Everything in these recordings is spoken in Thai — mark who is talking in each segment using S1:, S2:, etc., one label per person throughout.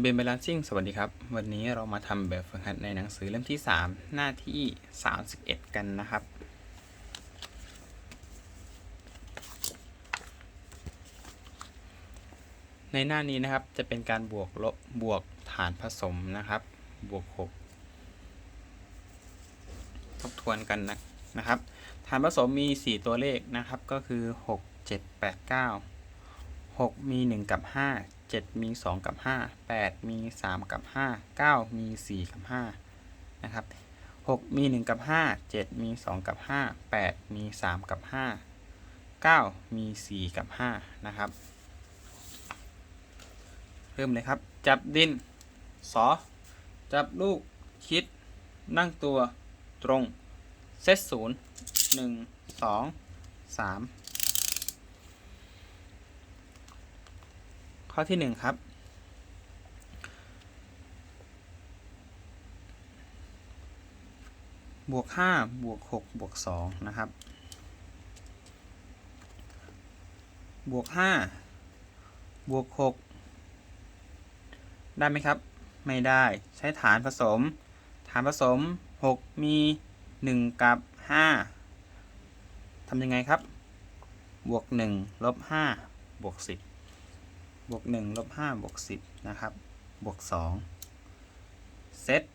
S1: เบนเบลานซิ่งสวัสดีครับ วันนี้เรามาทำแบบฝึกหัดในหนังสือเล่มที่ 3 หน้าที่ 31 กันนะครับ ในหน้านี้นะครับจะเป็นการบวกลบบวกฐานผสมนะครับ บวก 6 ทบทวนกันนะนะครับ ฐานผสมมี 4 ตัวเลขนะครับ ก็คือ 6 7 8 9 6 มี 1 กับ 5 7 มี 2 กับ 5 8 มี 3 กับ 5 9 มี 4 กับ5นะครับ6มี 1 กับ 5 7 มี 2 กับ 5 8 มี 3 กับ 5 9 มี 4 กับ 5 นะครับ เริ่มเลยครับ จับดิน สอ จับลูก คิด นั่งตัว ตรง เซตศูนย์หนึ่งสองสาม ข้อที่หนึ่งครับ บวกห้าบวกหกบวกสองนะครับ บวกห้าบวกหกได้ไหมครับ ไม่ได้ใช้ฐานผสม ฐานผสมหกมีหนึ่งกับห้าทำยังไงครับ บวกหนึ่งลบห้าบวกสิ บวก1ลบ5บวก10 นะครับ บวก2เซต13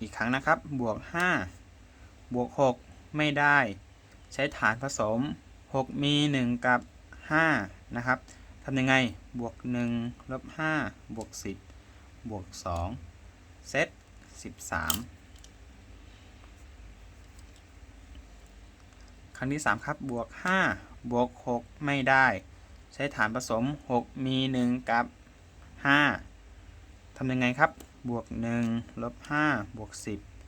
S1: อีกครั้งนะครับ บวก 5 บวก 6 ไม่ได้ ใช้ฐานผสม 6 มี 1 กับ 5 นะครับทำยังไง บวก 1 ลบ 5 บวก 10 บวก 2 เซต13 รั้งที่ 3 ครับ บวก 5 บวก 6 ไม่ได้ ใช้ฐานผสม 6 มี 1 กับ 5 ทำยังไงครับ บวก 1 ลบ 5 บวก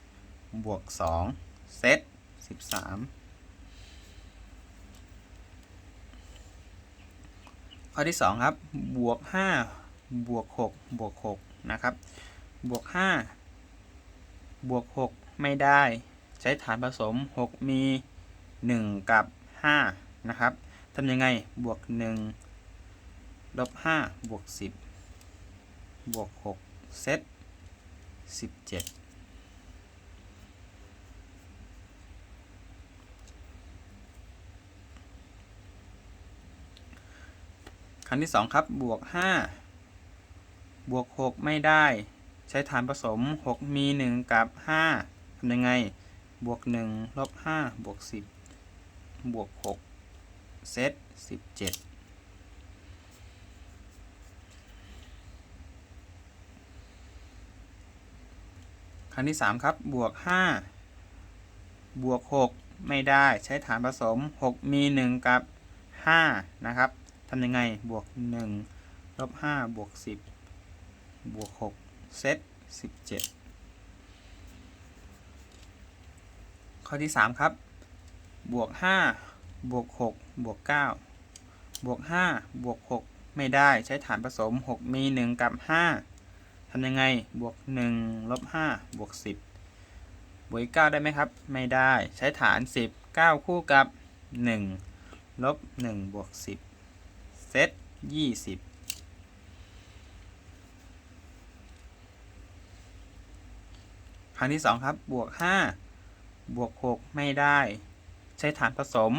S1: 10 บวก 2 เซต 13 ข้อที่ 2 ครับ บวก 5 บวก 6 บวก 6 นะครับ บวก 5 บวก 6 ไม่ได้ ใช้ฐานผสม 6 มี 1 กับ 5 นะครับทำยังไงบวก 1 ลบ 5 บวก 10 บวก 6 เซต17ครั้งที่ 2 ครับ บวก 5 บวก 6 ไม่ได้ ใช้ฐานผสม 6 มี 1 กับ 5ทำยังไง บวก 1 ลบ 5 บวก 10 บวก6เซต17ครั้งที่3ครับ บวก5บวก6ไม่ได้ใช้ฐานผสม6มี1กับ5นะครับทำยังไงบวก1ลบ5บวก10บวก6เซต17ข้อที่3ครับ บวก5บวก6บวก9บวก5บวก6ไม่ได้ใช้ฐานผสม6มี1กับ5ทำยังไงบวก1ลบ5บวก10บวก9ได้ไหมครับ ไม่ได้ใช้ฐาน10 9คู่กับ1ลบ1บวก10เซต20ครั้งที่2ครับบวก5บวก6ไม่ได้ ใช้ฐานผสม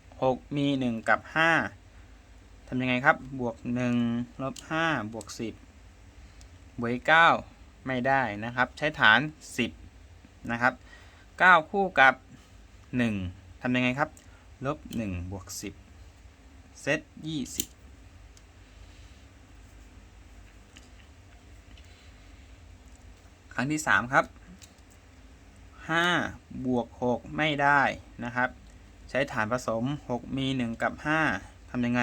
S1: 6 มี 1 กับ 5ทำยังไงครับ บวก 1 ลบ 5 บวก 10บวก9ไม่ได้นะครับ ใช้ฐาน 10 นะครับ 9 คู่กับ 1ทำยังไงครับ ลบ 1 บวก 10 เซต 20ครั้งที่ 3 ครับ 5 บวก 6 ไม่ได้นะครับ ใช้ฐานผสม 6 มี 1 กับ 5ทำยังไง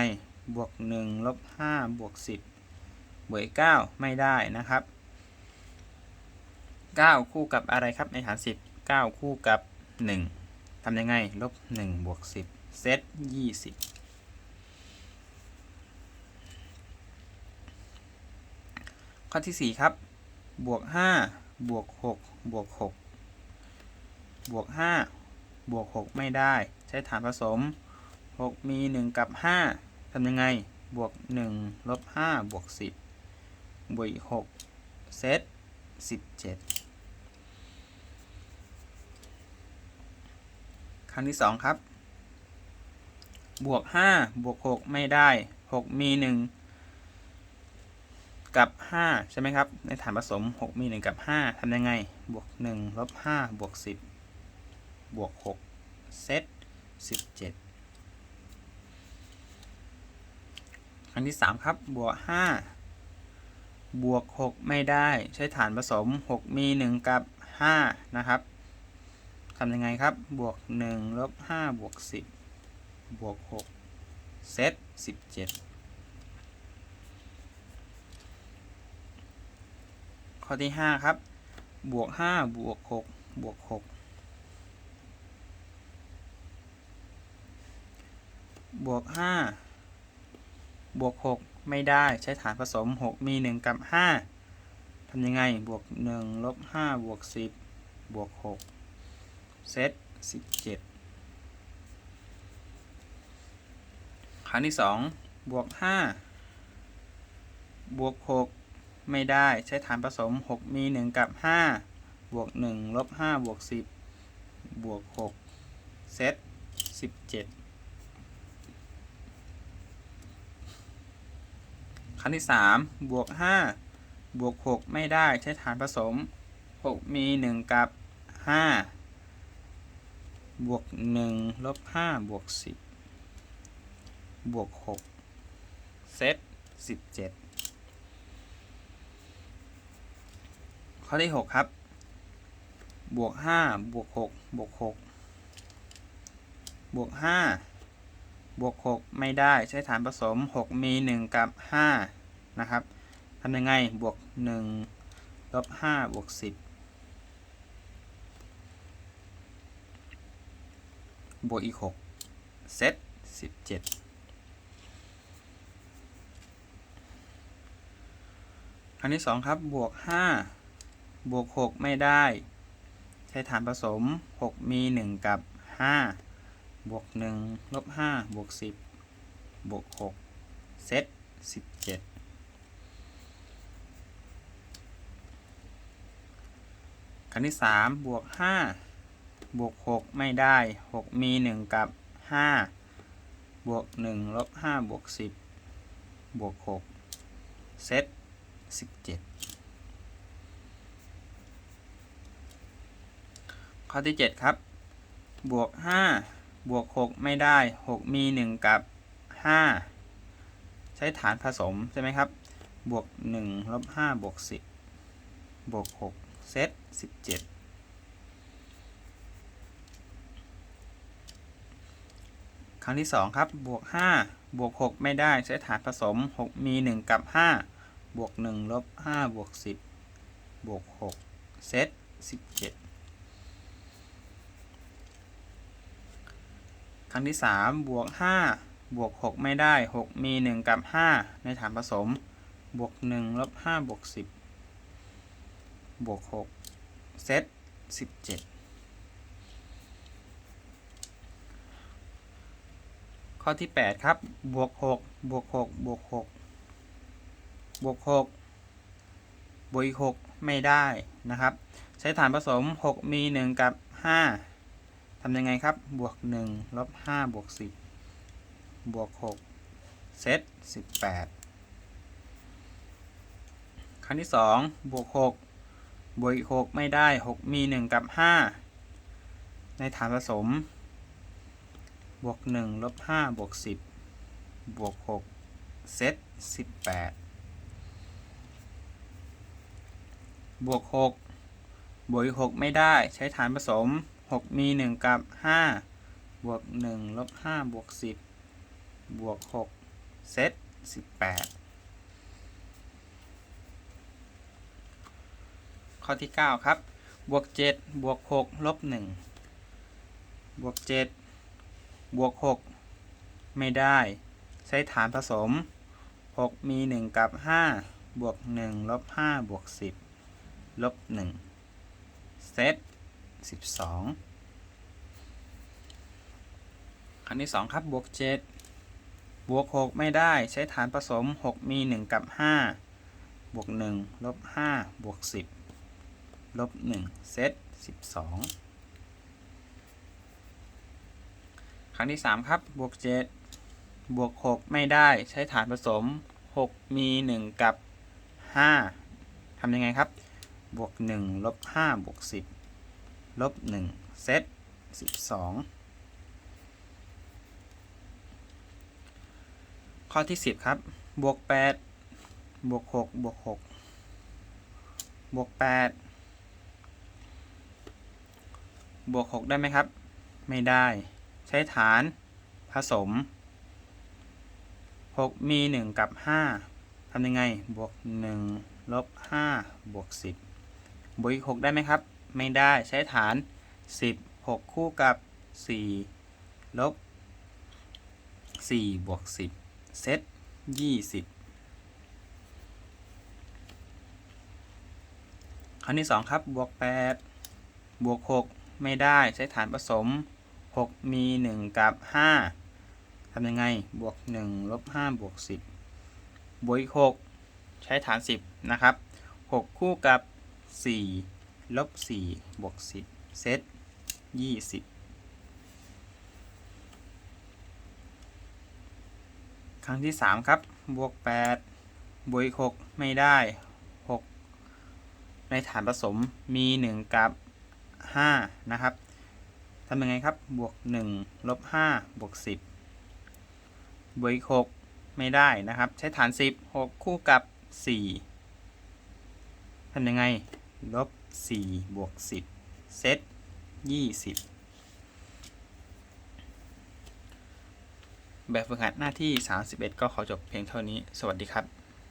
S1: บวก 1 ลบ 5 บวก 10 บวก 9 ไม่ได้นะครับ 9 คู่กับอะไรครับในฐาน 10 9 คู่กับ 1ทำยังไง ลบ 1 บวก 10 เซต 20ข้อที่ 4 ครับ บวก 5 บวก 6 บวก 6 บวก 5 บวก 6 ไม่ได้ ใช้ฐานผสมหกมีหนึ่งกับห้าทำยังไง บวกหนึ่งลบห้าบวกสิบบวกอีกหกเซตสิบเจ็ดครั้งที่สองครับ บวกห้าบวกหกไม่ได้หกมีหนึ่งกับห้าใช่ไหมครับ ในฐานผสมหกมีหนึ่งกับห้าทำยังไง บวกหนึ่งลบห้าบวกสิ บวก6เซต17 ครั้งที่ 3 ครับ บวก 5 บวก 6 ไม่ได้ใช้ฐานผสม 6 มี 1 กับ 5 นะครับทำยังไงครับ บวก 1 ลบ 5 บวก 10 บวก 6 เซต17 ข้อที่ 5 ครับ บวก 5 บวก 6 บวก 6 บวกห้าบวกหกไม่ได้ใช้ฐานผสมหกมีหนึ่งกับห้าทำยังไงบวกหนึ่งลบห้าบวกสิบบวกหกเซตสิบเจ็ดครั้งที่สองบวกห้าบวกหกไม่ได้ใช้ฐานผสมหกมีหนึ่งกับห้าบวกหนึ่งลบห้าบวกสิบบวกหกเซตสิบเจ็ด รั้งที่สามบวกห้าบวกหกไม่ได้ใช้ฐานผสมหกมีหนึ่งกับห้าบวกหนึ่งลบห้าบวกสิบบวกหกเซตสิบเจ็ดข้อที่หกครับ บวกห้าบวกหกบวกหกบวกห้าบวกหกไม่ได้ใช้ฐานผสมหกมีหนึ่งกับห้า นะครับทำยังไงบวก1ลบ5บวก10 บวกอีก6เซต17อันที่2ครับบวก 5 บวก 6 ไม่ได้ ใช้ฐานผสม 6 มี 1 กับ 5 บวก 1 ลบ 5 บวก 10 บวก 6 เซต17 อันที่สามบวกห้าบวกหกไม่ได้หกมีหนึ่งกับห้าบวกหนึ่งลบห้าบวกสิบบวกหกเซตสิบเจ็ดข้อที่เจ็ดครับ บวกห้าบวกหกไม่ได้หกมีหนึ่งกับห้าใช้ฐานผสมใช่ไหมครับ บวกหนึ่งลบห้าบวกสิบบวกหก เซตสิบเจ็ดครั้งที่สองครับ บวกห้าบวกหกไม่ได้ใช้ฐานผสมหกมีหนึ่งกับห้าบวกหนึ่งลบห้าบวกสิบบวกหกเซตสิบเจ็ดครั้งที่สามบวกห้าบวกหกไม่ได้หกมีหนึ่งกับห้าในฐานผสม บวกหนึ่งลบห้าบวกสิบ บวกหกเซตสิบเจ็ดข้อที่แปดครับบวกหกบวกหกบวกหกบวกหกบวกอีกหกไม่ได้นะครับ ใช้ฐานผสมหกมีหนึ่งกับห้าทำยังไงครับ บวกหนึ่งลบห้าบวกสิบบวกหกเซตสิบแปดครั้งที่สองบวกหก บวกอีกหกไม่ได้หกมีหนึ่งกับห้าในฐานผสม บวกหนึ่งลบห้าบวกสิบบวกหกเซตสิบแปดบวกหกบวกอีกหกไม่ได้ใช้ฐานผสมหกมีหนึ่งกับห้าบวกหนึ่งลบห้าบวกสิบบวกหกเซตสิบแปด ข้อที่เก้าครับ บวกเจ็ดบวกหกลบหนึ่งบวกเจ็ดบวกหกไม่ได้ ใช้ฐานผสมหกมีหนึ่งกับห้าบวกหนึ่งลบห้าบวกสิบลบหนึ่งเซตสิบสองครั้งที่สองครับ บวกเจ็ดบวกหกไม่ได้ ใช้ฐานผสมหกมีหนึ่งกับห้าบวกหนึ่งลบห้าบวกสิบ ลบหนึ่งเซตสิบสองครั้งที่สามครับ บวกเจ็ดบวกหกไม่ได้ใช้ฐานผสมหกมีหนึ่งกับห้าทำยังไงครับ บวกหนึ่งลบห้าบวกสิบลบหนึ่งเซตสิบสองข้อที่10ครับ บวก8บวก6บวก6บวก8 บวก 6 ได้ไหมครับ ไม่ได้ ใช้ฐานผสม 6 มี 1 กับ 5ทำยังไง บวก 1 ลบ 5 บวก 10 บวกอีก 6 ได้ไหมครับ ไม่ได้ ใช้ฐาน 10 6 คู่กับ 4 ลบ 4 บวก 10 เซตยี่สิบข้อที่สองครับ บวกแปดบวกหก ไม่ได้ใช้ฐานผสมหกมีหนึ่งกับห้าทำยังไง บวกหนึ่งลบห้าบวกสิบบวกอีกหกใช้ฐานสิบนะครับหกคู่กับสี่ลบสี่บวกสิบเซตยี่สิบครั้งที่ 3 ครับ บวก 8 บวกอีก 6 ไม่ได้ 6 ในฐานผสมมี 1 กับ 5 นะครับทำยังไงครับ บวก 1 ลบ 5 บวก 10 บวกอีก 6 ไม่ได้นะครับ ใช้ฐาน 10 6 คู่กับ 4ทำยังไง ลบ 4 บวก 10 เซต 20 แบบฝึกหัดหน้าที่ 31 ก็ขอจบเพียงเท่านี้ สวัสดีครับ